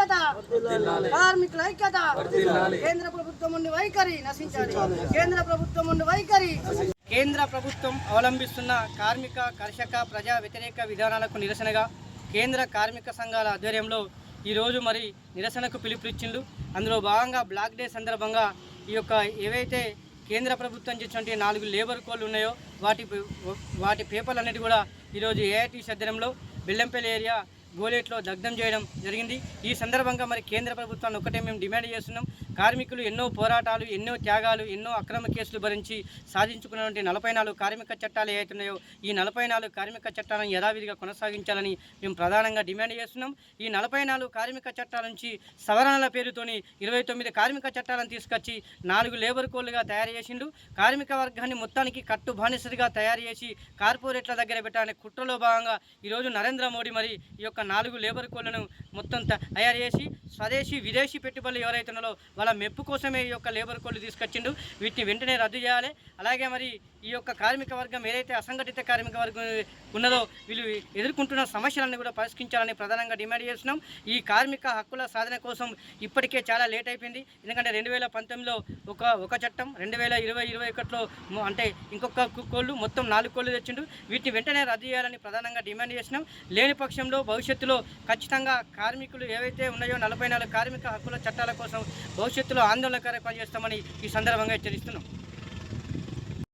ఐక్యత. కార్మికుల ఐక్యత. కేంద్ర ప్రభుత్వం ఉండి వైఖరి నశించాలి. కేంద్ర ప్రభుత్వం ఉండి వైఖరి. కేంద్ర ప్రభుత్వం అవలంబిస్తున్న కార్మిక కర్షక ప్రజా వ్యతిరేక విధానాలకు నిరసనగా కేంద్ర కార్మిక సంఘాల ఆధ్వర్యంలో ఈరోజు మరి నిరసనకు పిలుపునిచ్చిండు. అందులో భాగంగా బ్లాక్ డే సందర్భంగా ఈ యొక్క ఏవైతే కేంద్ర ప్రభుత్వం చేసినటువంటి నాలుగు లేబర్ కోడ్లు ఉన్నాయో వాటి వాటి పేపర్లు అన్నిటి కూడా ఈరోజు ఏఐటీ సద్యంలో బెల్లంపల్లి ఏరియా గోలేట్లో దగ్ధం చేయడం జరిగింది. ఈ సందర్భంగా మరి కేంద్ర ప్రభుత్వాన్ని ఒకటే మేము డిమాండ్ చేస్తున్నాం. కార్మికులు ఎన్నో పోరాటాలు ఎన్నో త్యాగాలు ఎన్నో అక్రమ కేసులు భరించి సాధించుకున్నటువంటి నలభై నాలుగు కార్మిక చట్టాలు ఏవైతున్నాయో ఈ నలభై నాలుగు కార్మిక చట్టాలను యథావిధిగా కొనసాగించాలని మేము ప్రధానంగా డిమాండ్ చేస్తున్నాం. ఈ నలభై నాలుగు కార్మిక చట్టాల నుంచి సవరణల పేరుతోని ఇరవై తొమ్మిది కార్మిక చట్టాలను తీసుకొచ్చి నాలుగు లేబర్ కోడ్లుగా తయారు చేసిండు. కార్మిక వర్గాన్ని మొత్తానికి కట్టు బానిసరిగా తయారు చేసి కార్పొరేట్ల దగ్గర పెట్టాలనే కుట్రలో భాగంగా ఈరోజు నరేంద్ర మోడీ మరి ఈ యొక్క నాలుగు లేబర్ కోడ్లను మొత్తం తయారు చేసి స్వదేశీ విదేశీ పెట్టుబడులు ఎవరైతున్నారో వాళ్ళ మెప్పు కోసమే ఈ యొక్క లేబర్ కోడ్లు తీసుకొచ్చిండు. వీటిని వెంటనే రద్దు చేయాలి. అలాగే మరి ఈ యొక్క కార్మిక వర్గం ఏదైతే అసంఘటిత కార్మిక వర్గం ఉన్నదో వీళ్ళు ఎదుర్కొంటున్న సమస్యలన్నీ కూడా పరిష్కరించాలని ప్రధానంగా డిమాండ్ చేస్తున్నాం. ఈ కార్మిక హక్కుల సాధన కోసం ఇప్పటికే చాలా లేట్ అయిపోయింది. ఎందుకంటే రెండు వేల పంతొమ్మిదిలో ఒక ఒక చట్టం రెండు వేల ఇరవై ఇరవై ఒకటిలో అంటే ఇంకొక కోళ్ళు మొత్తం నాలుగు కోళ్ళు తెచ్చిండు. వీటిని వెంటనే రద్దు చేయాలని ప్రధానంగా డిమాండ్ చేసినాం లేని పక్షంలో భవిష్యత్తులో ఖచ్చితంగా కార్మికులు ఏవైతే ఉన్నాయో నలభై నాలుగు కార్మిక హక్కుల చట్టాల కోసం భవిష్యత్తులో ఆందోళనకర పనిచేస్తామని ఈ సందర్భంగా హెచ్చరిస్తున్నాం.